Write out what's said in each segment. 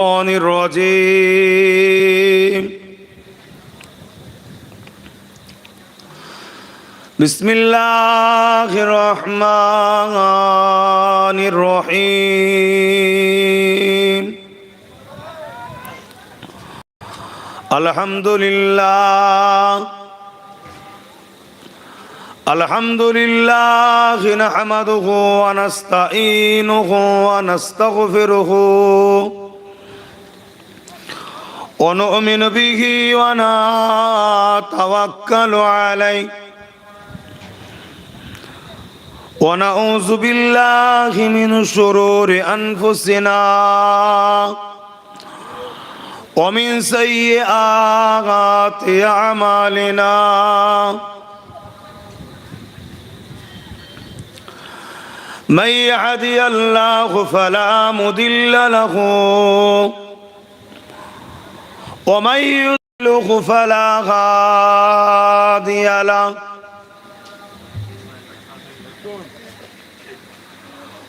الشيطان الرجيم بسم الله الرحمن الرحيم الحمد لله الحمد لله نحمده ونستعينه ونستغفره ونؤمن به ونتوكل عليه ونعوذ بالله من شرور انفسنا ومن سيئات اعمالنا من يهدي الله فلا مضل له ومن يضلل فلا هادي له.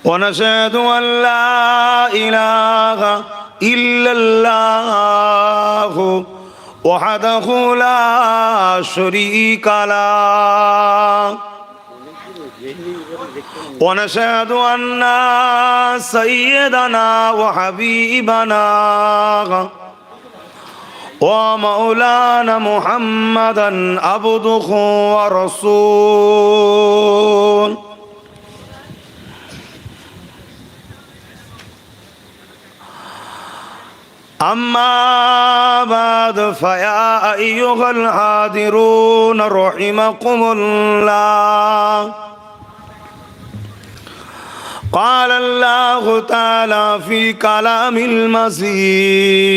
ونشهد أن لا إله إلا الله وحده لا شريك له. ونشهد أن سيدنا وحبيبنا ومولانا محمدا عبده ورسول أما بعد فيا أيها الحاضرون رحمكم الله قال الله تعالى في كلام المزيد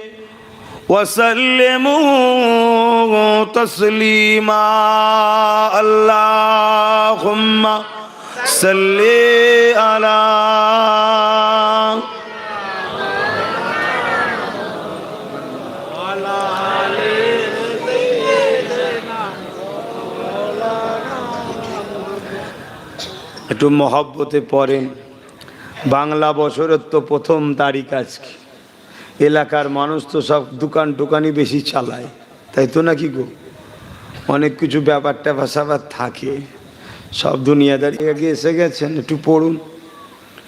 وسلموا تسليما اللهم صل على একটু মহব্বতে পড়েন বাংলা বছরের তো প্রথম তারিখ আজকে এলাকার মানুষ তো সব দোকান টোকানই বেশি চালায়, তাই তো নাকি গো? অনেক কিছু ব্যাপার ট্যাপার থাকে, সব দুনিয়াদারি আগে এসে গেছেন, একটু পড়ুন,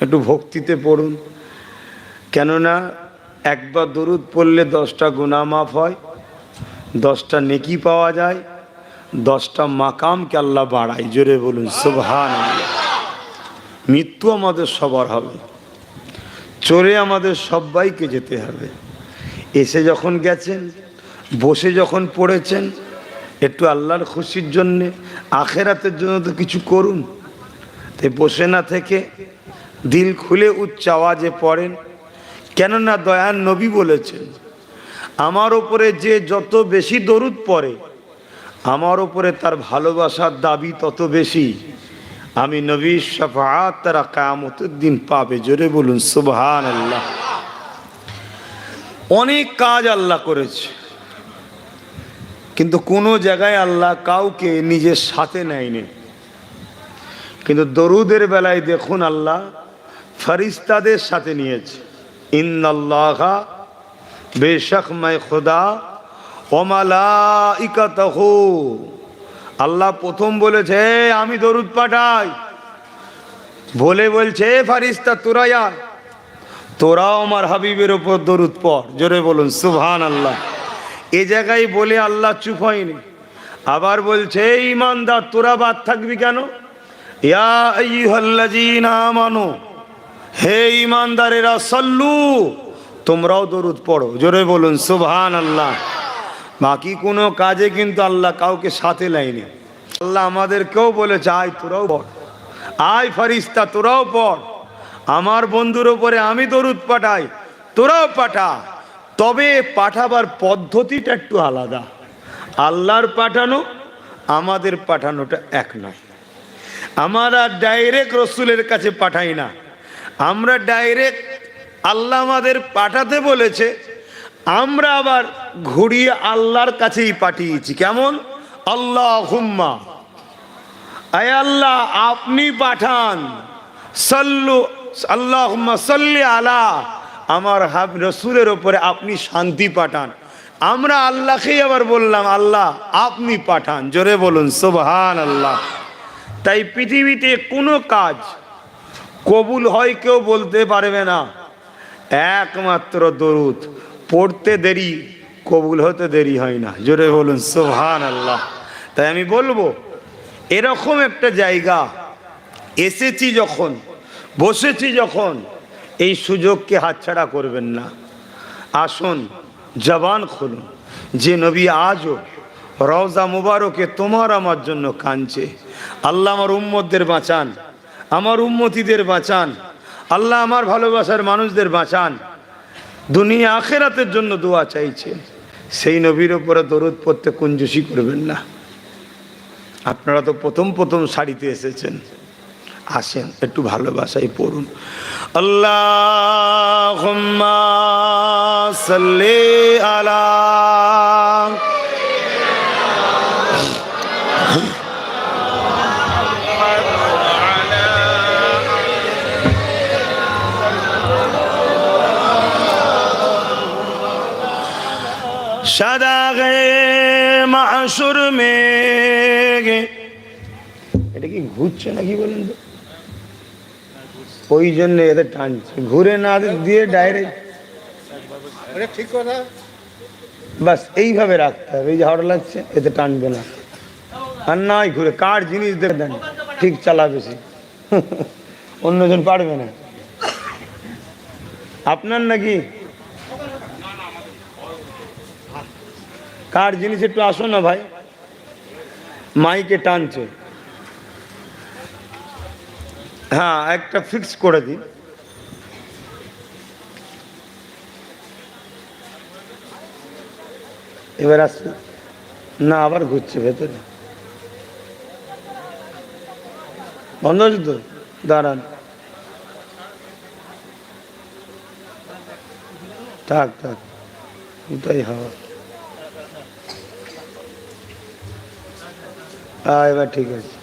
একটু ভক্তিতে পড়ুন। কেননা একবার দরুদ পড়লে দশটা গুণা মাফ হয়, দশটা নেকি পাওয়া যায়, দশটা মাকামকে আল্লাহ বাড়ায়, জোরে বলুন সুবহান মৃত্যু আমাদের সবার হবে। চলে আমাদের সবাইকে যেতে হবে। এসে যখন গেছেন, বসে যখন পড়েছেন, একটু আল্লাহর খুশির জন্যে, আখেরাতের জন্য তো কিছু করুন। তাই বসে না থেকে দিল খুলে উচ্চ আওয়াজে পড়েন, কেননা দয়ান নবী বলেছেন, আমার ওপরে যে যত বেশি দরুদ পড়ে, আমার ওপরে তার ভালোবাসার দাবি তত বেশি। আমি নবী শফাত তারা কামতের দিন পাবে। জোরে বলুন সুবহান আল্লাহ অনেক কাজ আল্লাহ করেছে। কিন্তু কোনো জায়গায় আল্লাহ কাউকে নিজের সাথে নেয়নি। কিন্তু দরুদের বেলায় দেখুন আল্লাহ ফরিস্তাদের সাথে নিয়েছে। ইন্নাল্লাহ বেশক মায় খোদা ওমালা ইকাতহ আল্লাহ প্রথম বলেছে, আমি দরুদ পাঠাই। বলে বলছে ফারিস্তা, তোরা আয়। তোরাও আমার হাবিবের ওপর দরুদ পড়। জোরে বলুন সুবহান আল্লাহ এ জায়গায় বলে আল্লাহ চুপ হয়নি। আবার বলছে "এই ইমানদার, তোরা বাদ থাকবি কেন? আমানু। হে ইমানদারেরা, সল্লু, তোমরাও দরুদ পড়ো। জোরে বলুন সুবহান আল্লাহ বাকি কোনো কাজে কিন্তু আল্লাহ কাউকে সাথে লাইনি আল্লাহ আমাদেরকেও বলেছে, আয়, তোরাও পড়। আয় ফারিস্তা তোরাও পড়। আমার বন্ধুর ওপরে আমি দরুদ পাঠাই, তোরাও পাঠা। তবে পাঠাবার পদ্ধতিটা একটু আলাদা। আল্লাহর পাঠানো, আমাদের পাঠানোটা এক নয়। আমরা ডাইরেক্ট রসুলের কাছে পাঠাই না। আমরা ডাইরেক্ট আল্লাহ আমাদের পাঠাতে বলেছে আমরা আবার ঘুরিয়ে আল্লাহর কাছেই পাঠিয়েছি। কেমন? আল্লাহ হুম্মা আয় আল্লাহ, আপনি পাঠান। সাল্লু আল্লাহ সাল্লি আলা। আমার হাব, রসুলের ওপরে আপনি শান্তি পাঠান। আমরা আল্লাহকেই আবার বললাম, আল্লাহ, আপনি পাঠান। জোরে বলুন সোবহান আল্লাহ তাই পৃথিবীতে কোনো কাজ কবুল হয় কেউ বলতে পারবে না। একমাত্র দরুদ। পড়তে দেরি, কবুল হতে দেরি হয় না। জোরে বলুন সোহান আল্লাহ তাই আমি বলব, এরকম একটা জায়গা, এসেছি যখন, বসেছি যখন, এই সুযোগকে হাতছাড়া করবেন না। আসুন, জবান খুলুন, যে নবী আজও রওজা মুবারকে তোমার আমার জন্য কাঁদছে। আল্লাহ আমার উম্মতদের বাঁচান, আমার উম্মতিদের বাঁচান, আল্লাহ আমার ভালোবাসার মানুষদের বাঁচান। দুনিয়া আখেরাতের জন্য দোয়া চাইছেন সেই নবীর ওপরে দরুদ পড়তে কুঞ্জুসি করবেন না। আপনারা তো প্রথম প্রথম শাড়িতে এসেছেন। আসেন, একটু ভালোবাসায় পড়ুন। আল্লাহ আলা সাদা গে মাসুর মেঘে। এটা কি ঘুরছে নাকি বলেন তো? ওই জন্য এদের টানছে। ঘুরে না দিয়ে ডাইরেক্ট ঠিক কথা। বাস এইভাবে রাখতে হবে। এই যে হড় লাগছে এতে টানবে না। আর নাই ঘুরে কার জিনিস দেখে দেন? ঠিক চালাবে সে। অন্যজন পারবে না। আপনার নাকি কার জিনিস একটু আসো না ভাই? মাইকে টানছে। হ্যাঁ একটা ফিক্স করে দিন এবার আসছে না, আবার ঘুরছে ভেতরে। বন্ধ হচ্ছে তো? দাঁড়ান। থাক থাক। ওটাই হওয়া। হ্যাঁ এবার ঠিক আছে।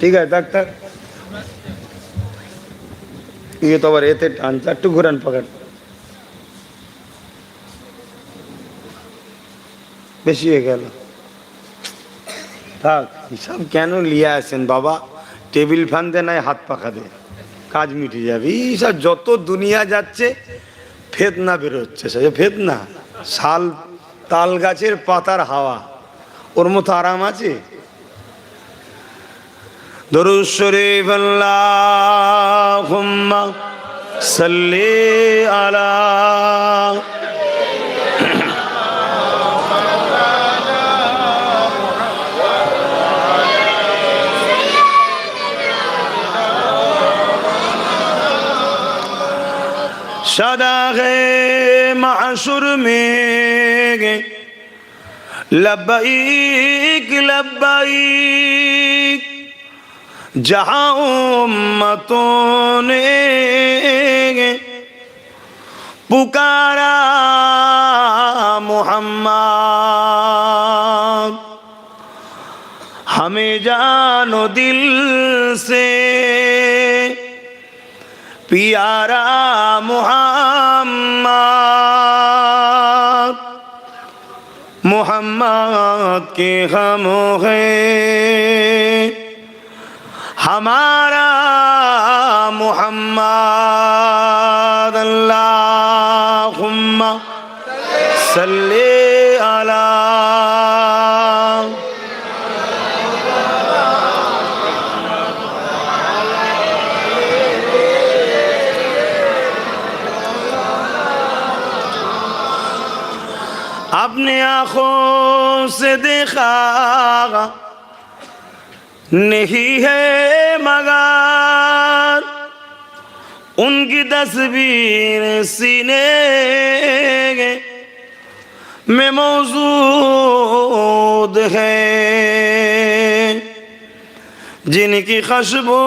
ঠিক আছে, থাক ইয়ে তো আবার এতে টানছে একটু ঘুরান পাকান বেশি হয়ে গেল। থাক হিসাব কেন লিয়ে আসেন বাবা? টেবিল ফ্যান দে, নাই হাত পাখা দে। কাজ মিটে যাবে। এইসব যত দুনিয়া যাচ্ছে, ফেতনা বেরোচ্ছে। সে ফেতনা। শাল, তাল গাছের পাতার হাওয়া। ওর মতো আরাম আছে? সদা গে মাসুর মে গে लब्बईक लब्बईक जहाँ उम्मतों ने पुकारा मोहम्मद हमें जानो दिल से प्यारा मोहम्मद मोहम्मद के हम हैं हमारा मोहम्मद अल्लाहुम्मा सल्ले अला اپنے آنکھوں سے دیکھا نہیں ہے مگر ان کی تصویر سینے میں موجود ہے جن کی خوشبو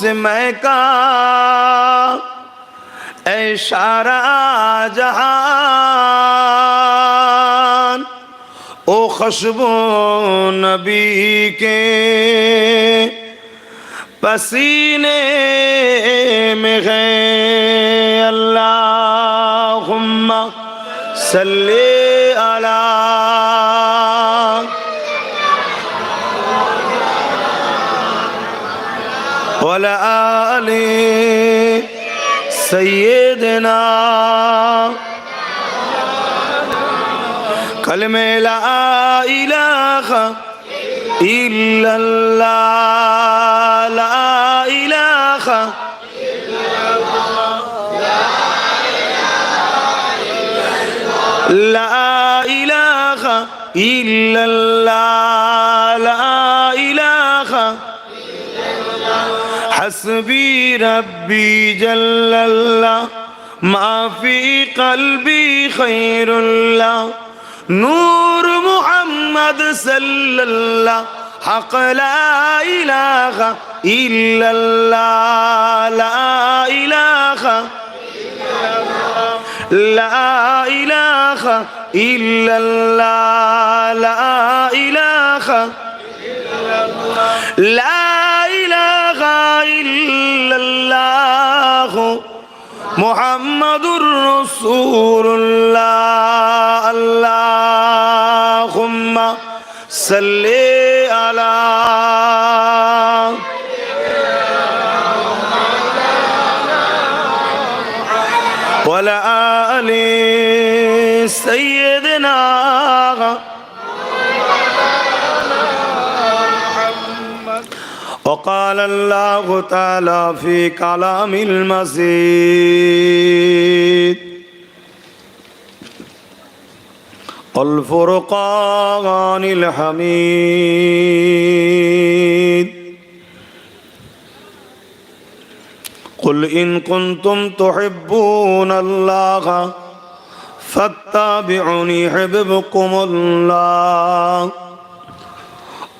سے میں کا اشارہ جہاں او خوشبو نبی کے پسینے میں ہے اللہم صلی علی ولا آل سیدنا كلمة لا إله الا الله لا الہ لا إله الا الله لا إله حسبي ربي جل الله ما في قلبي خير الله نور محمد صلى الله حق لا إله إلا الله لا إله لا إله إلا الله لا إله لا إله إلا الله. محمد رسول الله. اللهم صل على وعلى آل سيدنا وقال الله تعالى في كلام المزيد الفرقان الحميد قل إن كنتم تحبون الله فاتبعوني يحببكم الله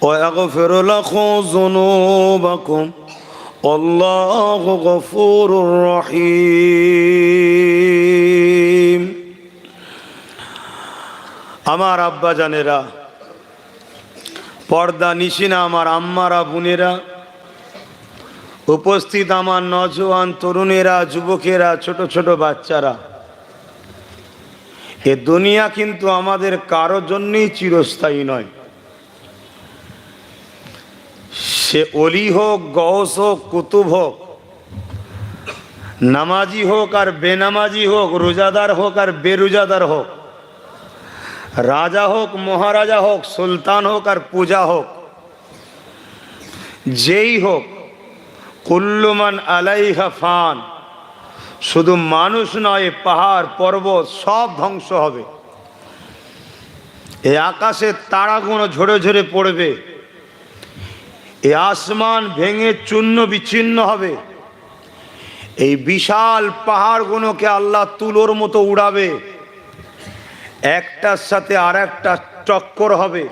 ويغفر لكم ذنوبكم والله غفور رحيم আমার আব্বা জানেরা পর্দা নিশিনা আমার আম্মারা বোনেরা উপস্থিত আমার নজওয়ান তরুণেরা যুবকেরা ছোট ছোট বাচ্চারা এ দুনিয়া কিন্তু আমাদের কারোর জন্যই চিরস্থায়ী নয় সে অলি হোক গহস হোক, কুতুব হোক, নামাজি হোক আর বেনামাজি হোক, রোজাদার হোক আর বেরোজাদার হোক, রাজা হোক, মহারাজা হোক, সুলতান হোক আর পূজা হোক, যেই হোক কুল্লুমান আলাইহা ফান, শুধু মানুষ নয়, পাহাড়, পর্বত, সব ধ্বংস হবে। এই আকাশের তারাগুলো ঝরে ঝরে পড়বে। এই আসমান ভেঙে চূর্ণ বিচ্ছিন্ন হবে। এই বিশাল পাহাড়গুলোকে আল্লাহ তুলোর মতো উড়াবে। একটার সাথে আর একটা চক্কর হবে।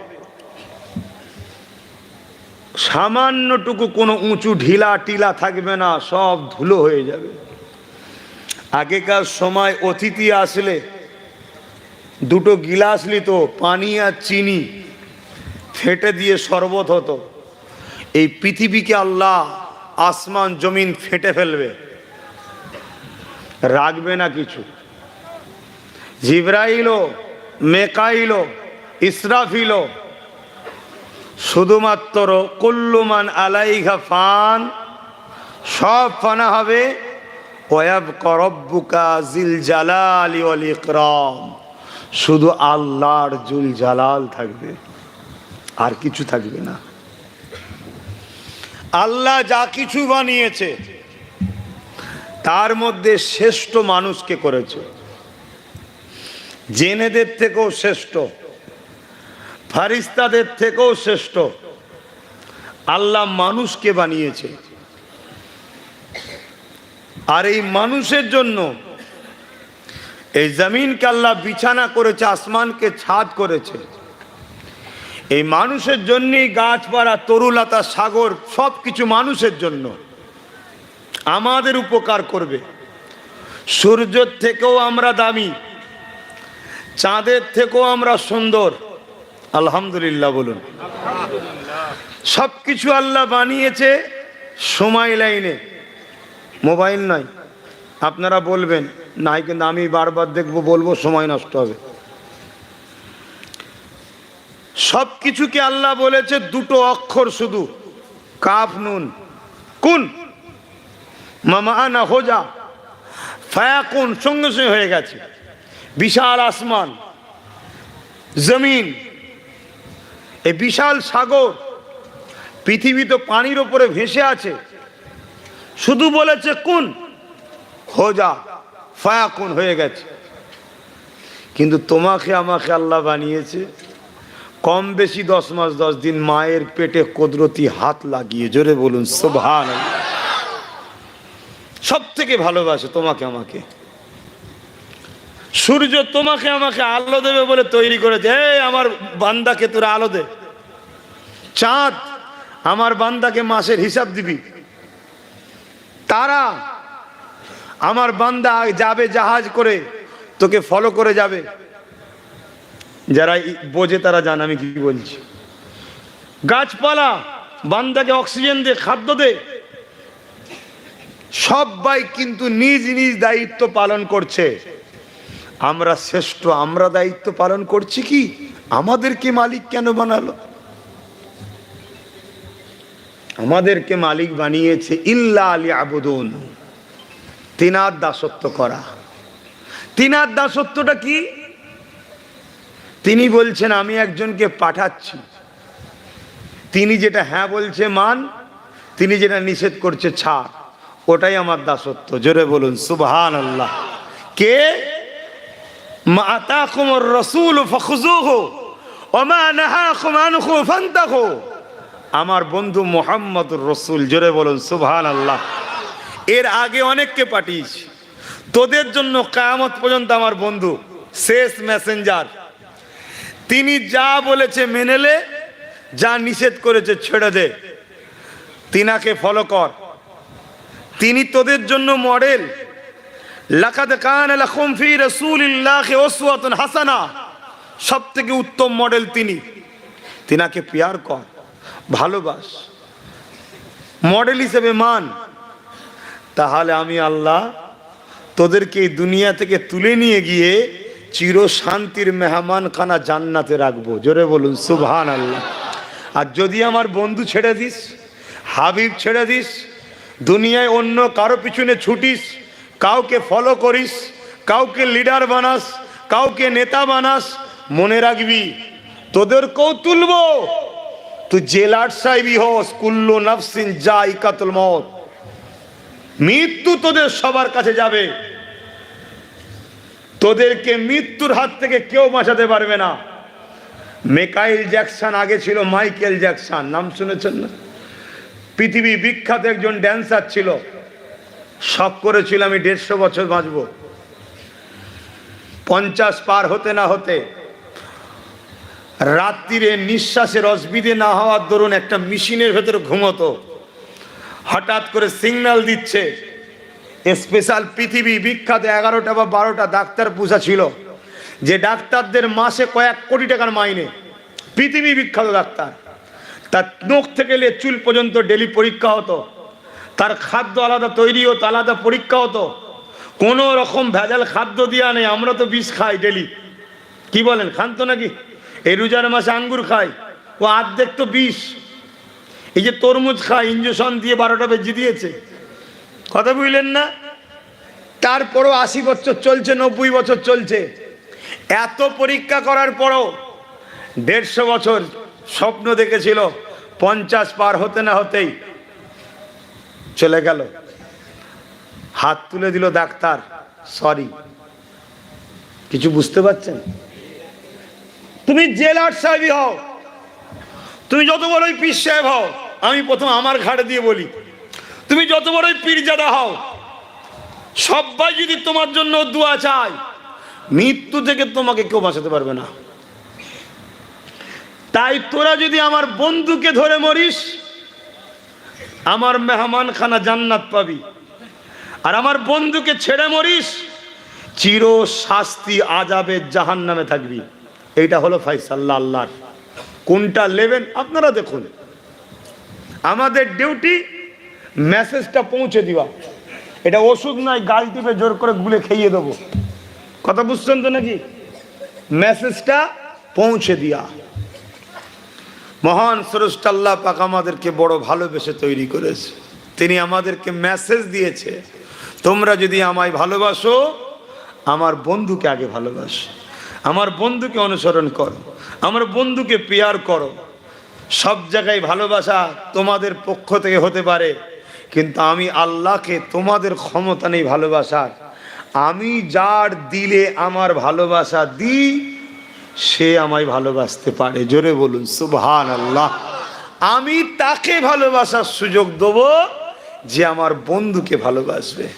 সামান্যটুকু কোনো উঁচু ঢিলা টিলা থাকবে না, সব ধুলো হয়ে যাবে। আগেকার সময় অতিথি আসলে দুটো গিলাস নিত পানি আর চিনি, ফেটে দিয়ে শরবত হতো। এই পৃথিবীকে আল্লাহ আসমান, জমিন ফেটে ফেলবে। রাখবে না কিছু। জিব্রাইলো মেকাইলো ইসরাফিলো শুধুমাত্র কুল্লুমান আলাইঘা ফান, সব ফানা হবে ওয়াব করব্বুকা জিল জালালি ওয়াল ইকরাম। শুধু আল্লাহর জুল জালাল থাকবে, আর কিছু থাকবে না। আল্লাহ যা কিছু বানিয়েছে, তার মধ্যে শ্রেষ্ঠ মানুষকে করেছে। জেনেদের থেকেও শ্রেষ্ঠ, ফারিস্তাদের থেকেও শ্রেষ্ঠ, আল্লাহ মানুষকে বানিয়েছে। আর এই মানুষের জন্য এই জমিনকে আল্লাহ বিছানা করেছে, আসমানকে ছাদ করেছে। এই মানুষের জন্যই গাছপালা, তরুলতা, সাগর সব কিছু মানুষের জন্য। আমাদের উপকার করবে। সূর্যের থেকেও আমরা দামি, চাঁদের থেকেও আমরা সুন্দর। আলহামদুলিল্লাহ বলুন। সব কিছু আল্লাহ বানিয়েছে সময় লাইনে। মোবাইল নয়। আপনারা বলবেন, নাই কিন্তু আমি বারবার দেখব, বলব, সময় নষ্ট হবে। সব কিছুকে আল্লাহ বলেছে দুটো অক্ষর শুধু। কাফ, নুন। কুন? মামা আনা হোজা। ফায়াকুন, সঙ্গে সঙ্গে হয়ে গেছে। বিশাল আসমান। জমিন। এই বিশাল সাগর। পৃথিবী তো পানির ওপরে ভেসে আছে। শুধু বলেছে কোন? হোজা। ফায়াকুন হয়ে গেছে। কিন্তু তোমাকে আমাকে আল্লাহ বানিয়েছে কম বেশি দশ মাস, দশ দিন মায়ের পেটে কুদরতি হাত লাগিয়ে, জোরে বলুন সোভান সব থেকে ভালোবাসে তোমাকে, আমাকে। সূর্য তোমাকে, আমাকে আলো দেবে বলে তৈরি করেছে। এই, আমার বান্দাকে তোরা আলো দে। চাঁদ, আমার বান্দাকে মাসের হিসাব দিবি। তারা, আমার বান্দা যাবে জাহাজ করে, তোকে ফলো করে যাবে। যারা বোঝে তারা জান, আমি কি বলছি। গাছপালা, বান্দাকে অক্সিজেন দে, খাদ্য দে। সবাই কিন্তু নিজ নিজ দায়িত্ব পালন করছে। আমরা শ্রেষ্ঠ, আমরা দায়িত্ব পালন করছি কি? আমাদেরকে মালিক কেন বানালো? আমাদেরকে মালিক বানিয়েছে ইল্লা আলী আবুদুন তিনার দাসত্ব করা। তিনার দাসত্বটা কি? তিনি বলছেন, আমি একজনকে পাঠাচ্ছি। তিনি যেটা হ্যাঁ বলছে মান, তিনি যেটা নিষেধ করছে ছাড়। ওটাই আমার দাসত্ব। জোরে বলুন সুবহান আল্লাহ কে রসুল আমার বন্ধু মোহাম্মদ রসুল, জোরে বলুন সুবহান আল্লাহ এর আগে অনেককে পাঠিয়েছি। তোদের জন্য কায়ামত পর্যন্ত আমার বন্ধু, শেষ মেসেঞ্জার। তিনি যা বলেছে মেনেলে যা নিষেধ করেছে ছেড়ে দে। তিনাকে ফলো কর। তিনি তোদের জন্য মডেল লাকাদ কান লাকুম ফি রাসূলিল্লাহি উসওয়াতুন হাসানা। সবথেকে উত্তম মডেল তিনি। তিনাকে পিয়ার কর, ভালোবাস। মডেল হিসেবে মান। তাহলে আমি আল্লাহ তোদেরকে এই দুনিয়া থেকে তুলে নিয়ে গিয়ে চির শান্তির মেহমান খানা জান্নাতে রাখব। জোরে বলুন সুবহান আল্লাহ আর যদি আমার বন্ধু ছেড়ে দিস, হাবিব ছেড়ে দিস, দুনিয়ায় অন্য কারও পিছনে ছুটিস, কাউকে ফলো করিস, কাউকে লিডার বানাস, কাউকে নেতা বানাস, মনে রাখবি তোদেরকেও তুলবো তুই জেলার সাহেবই হস, কুল্লু নফসিন যা ইকাতুল মত মৃত্যু তোদের সবার কাছে যাবে। তোদেরকে মৃত্যুর হাত থেকে কেউ বাঁচাতে পারবে না। মেকাইল জ্যাকসন আগে ছিল মাইকেল জ্যাকসন, নাম শুনেছেন না? পৃথিবী বিখ্যাত একজন ড্যান্সার ছিল। শখ করেছিল আমি দেড়শো বছর বাঁচব। পঞ্চাশ পার হতে না হতে, রাত্রিরে নিঃশ্বাসের অসুবিধে না হওয়ার দরুন একটা মেশিনের ভেতরে ঘুমতো। হঠাৎ করে সিগন্যাল দিচ্ছে স্পেশাল পৃথিবী বিখ্যাত এগারোটা বা বারোটা ডাক্তার পুষা ছিল, যে ডাক্তারদের মাসে কয়েক কোটি টাকার মাইনে। পৃথিবী বিখ্যাত ডাক্তার। তার নখ থেকে নিয়ে চুল পর্যন্ত ডেলি পরীক্ষা হতো। তার খাদ্য আলাদা তৈরি হতো, আলাদা পরীক্ষা হতো। কোনো রকম ভেজাল খাদ্য দেওয়া নেই, আমরা তো বিষ খাই ডেলি। কি বলেন, খান তো নাকি? এই রোজার মাসে আঙ্গুর খাই, ও আর্ধেক তো বিষ। এই যে তরমুজ খায় ইঞ্জেকশন দিয়ে বারোটা বেজি দিয়েছে। কথা বুঝলেন না? তারপরও আশি বছর চলছে, নব্বই বছর চলছে। এত পরীক্ষা করার পরও দেড়শো বছর স্বপ্ন দেখেছিল, পঞ্চাশ পার হতে না হতেই চলে গেল। হাত তুলে দিল ডাক্তার সরি কিছু বুঝতে পারছেন? তুমি জেলার সাহেবই হও, তুমি যত বড়ই পিস সাহেব হও, আমি প্রথম আমার ঘাড়ে দিয়ে বলি। তুমি যত বড়ই পীরজাদা হও, সবাই যদি তোমার জন্য দোয়া চায়, মৃত্যু থেকে তোমাকে কেউ বাঁচাতে পারবে না। তাই তোরা যদি আমার বন্ধুকে ধরে মরিস, আমার মেহমান খানা জান্নাত পাবি। আর আমার বন্ধুকে ছেড়ে মরিস চির শাস্তি আজাবে জাহান নামে থাকবি। এইটা হলো ফাইসাল্লা আল্লাহর। কোনটা লেবেন আপনারা দেখুন। আমাদের ডিউটি মেসেজটা পৌঁছে দিবা। এটা ওষুধ নয় গাল টিপে জোর করে গুলে খেয়ে দেবো। কথা বুঝছেন তো নাকি? মেসেজটা পৌঁছে দিয়া। মহান স্রষ্টাল্লাহ পাক আমাদেরকে বড় ভালোবেসে তৈরি করেছে। তিনি আমাদেরকে মেসেজ দিয়েছে, তোমরা যদি আমায় ভালোবাসো, আমার বন্ধুকে আগে ভালোবাসো। আমার বন্ধুকে অনুসরণ করো, আমার বন্ধুকে পেয়ার করো। সব জায়গায় ভালোবাসা তোমাদের পক্ষ থেকে হতে পারে। কিন্তু আমি আল্লাহকে তোমাদের ক্ষমতা নেই ভালোবাসার। আমি যার দিলে আমার ভালোবাসা দিই, সে আমায় ভালোবাসতে পারে। জোরে বলুন সুবহান আল্লাহ আমি তাকে ভালোবাসার সুযোগ দেবো যে আমার বন্ধুকে ভালোবাসবে।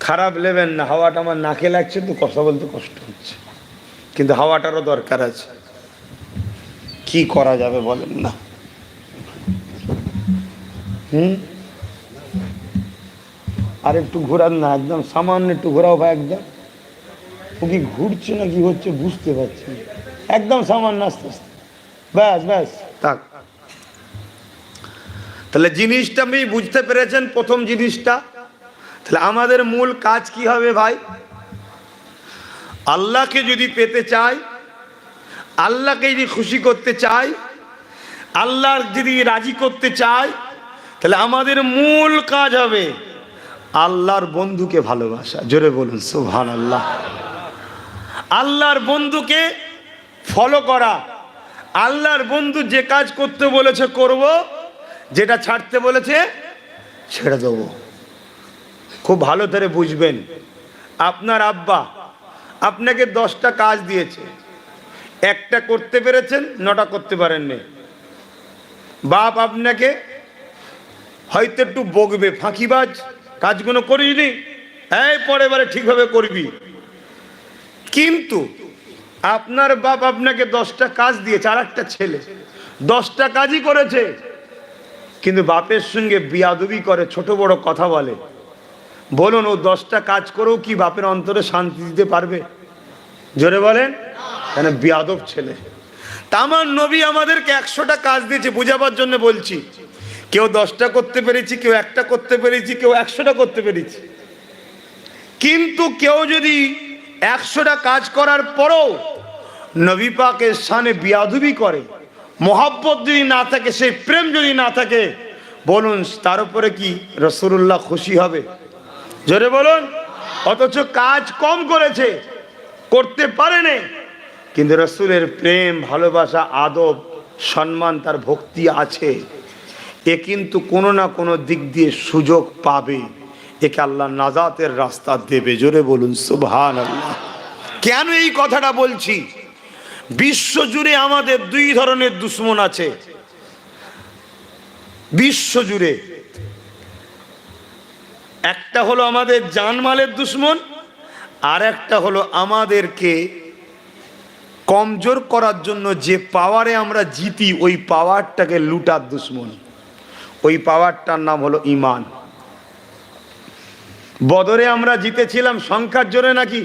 খারাপ নেবেন না, হাওয়াটা আমার নাকে লাগছে তো কথা বলতে কষ্ট হচ্ছে। কিন্তু হাওয়াটারও দরকার আছে। কি করা যাবে বলেন না। হুম? আর একটু ঘোরান না, একদম সামান্য একটু ঘোরাও ভাই একদম। ও কি ঘুরছে না কি হচ্ছে বুঝতে পারছি। একদম সামান্য আস্তে আস্তে। ব্যাস ব্যাস। থাক। তাহলে জিনিসটা আমি বুঝতে পেরেছেন প্রথম জিনিসটা। তাহলে আমাদের মূল কাজ কি হবে ভাই? আল্লাহকে যদি পেতে চাই, আল্লাহকে যদি খুশি করতে চাই, আল্লাহর যদি রাজি করতে চাই তাহলে আমাদের মূল কাজ হবে আল্লাহর বন্ধুকে ভালোবাসা। জোরে বলুন সুভান আল্লাহ আল্লাহর বন্ধুকে ফলো করা। আল্লাহর বন্ধু যে কাজ করতে বলেছে, করব। যেটা ছাড়তে বলেছে, ছেড়ে দেবো। খুব ভালো করে বুঝবেন। আপনার আব্বা আপনাকে দশটা কাজ দিয়েছে। একটা করতে পেরেছেন, নটা করতে পারেননি। বাপ আপনাকে হয়তো একটু বকবে, ফাঁকিবাজ, কাজগুলো করিসনি? এই পরে বারে ঠিকভাবে করবি। কিন্তু আপনার বাপ আপনাকে দশটা কাজ দিয়েছে আর একটা ছেলে। দশটা কাজই করেছে। কিন্তু বাপের সঙ্গে বিয়াদবি করে, ছোট বড় কথা বলে। বলুন, ও দশটা কাজ করেও কি বাপের অন্তরে শান্তি দিতে পারবে? জোরে বলেন, কেন বিয়াদব ছেলে। তা আমার নবী আমাদেরকে একশোটা কাজ দিয়েছে, বুঝাবার জন্য বলছি। কেউ দশটা করতে পেরেছি, কেউ একটা করতে পেরেছি, কেউ একশোটা করতে পেরেছি। কিন্তু কেউ যদি একশোটা কাজ করার পরও নবী পাকের সানে বিয়াদুবি করে, মোহাব্বত যদি না থাকে, সেই প্রেম যদি না থাকে, বলুন, তার উপরে কি রসুল্লাহ খুশি হবে? জোরে বলুন। অথচ কাজ কম করেছে, করতে পারেনি কিন্তু রসুলের প্রেম, ভালোবাসা, আদব, সম্মান, তার ভক্তি আছে। এ কিন্তু কোনো না কোনো দিক দিয়ে সুযোগ পাবে। একে আল্লাহ নাজাতের রাস্তা দেবে। জোরে বলুন সুবহান আল্লাহ কেন এই কথাটা বলছি? বিশ্ব জুড়ে আমাদের দুই ধরনের দুশ্মন আছে। বিশ্ব জুড়ে একটা হলো আমাদের জানমালের দুশ্মন, আর একটা হলো আমাদেরকে কমজোর করার জন্য যে পাওয়ারে আমরা জিতি, ওই পাওয়ারটাকে লুটার দুশ্মন। ওই পাওয়ারটার নাম হলো ইমান বদরে আমরা জিতেছিলাম সংখ্যার জোরে নাকি?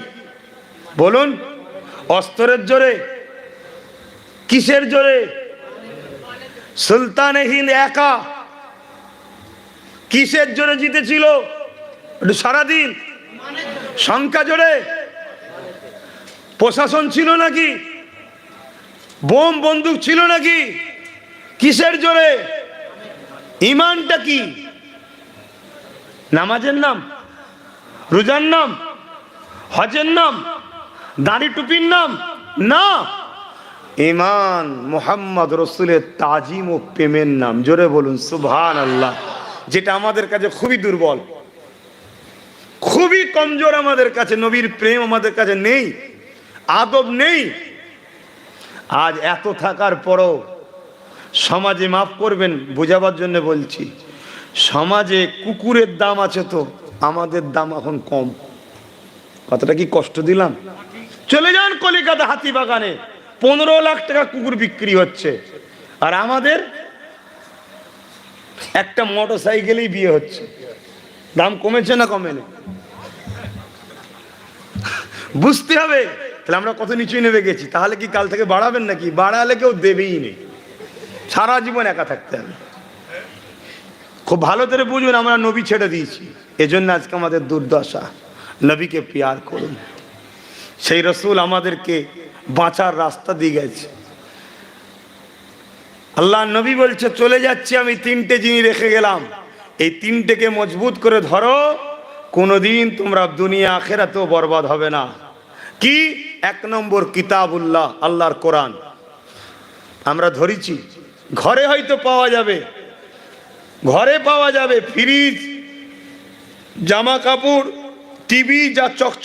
বলুন, অস্ত্রের জোরে, কিসের জোরে? সুলতানে একা। কিসের জোরে জিতেছিল? সারাদিন সংখ্যা জোরে। প্রশাসন ছিল নাকি? বোম, বন্দুক ছিল নাকি? কিসের জোরে? ইমানটা কি? নামাজের নাম? রোজার নাম? হজের নাম? দাড়ি টুপির নাম? না। ইমান মোহাম্মদ রসুলের তাজিম ও প্রেমের নাম। জোরে বলুন সুবহান আল্লাহ যেটা আমাদের কাছে খুবই দুর্বল। খুবই কমজোর আমাদের কাছে, নবীর প্রেম আমাদের কাছে নেই, আদব নেই। আজ এত থাকার পরও সমাজে মাফ করবেন, বোঝাবার জন্য বলছি। সমাজে কুকুরের দাম আছে তো, আমাদের দাম এখন কম। কতটা কি কষ্ট দিলাম? চলে যান কলিকাতা হাতি বাগানে, পনেরো লাখ টাকা কুকুর বিক্রি হচ্ছে। আর আমাদের একটা মোটর সাইকেলেই বিয়ে হচ্ছে। দাম কমেছে না কমেনি? বুঝতে হবে। তাহলে আমরা কত নিচু নেমে গেছি? তাহলে কি কাল থেকে বাড়াবেন নাকি? বাড়ালে কেউ দেবেই নেই। সারা জীবন একা থাকতে হবে। খুব ভালো করে বুঝুন আমরা নবী ছেড়ে দিয়েছি। এজন্য আজকে আমাদের দুর্দশা। নবীকে পিয়ার করুন। সেই রসুল আমাদেরকে বাঁচার রাস্তা দিয়ে গেছে। আল্লাহ নবী বলছে, চলে যাচ্ছি আমি, তিনটে জিনিস রেখে গেলাম। এই তিনটেকে মজবুত করে ধরো, কোনোদিন তোমরা দুনিয়া আখেরাতেও বরবাদ হবে না। কি? এক নম্বর কিতাবুল্লাহ, আল্লাহর কোরআন। আমরা ধরেছি ঘরে হয়তো পাওয়া যাবে। ঘরে পাওয়া যাবে ফ্রিজ জামা কাপড় টিভি যা চকচক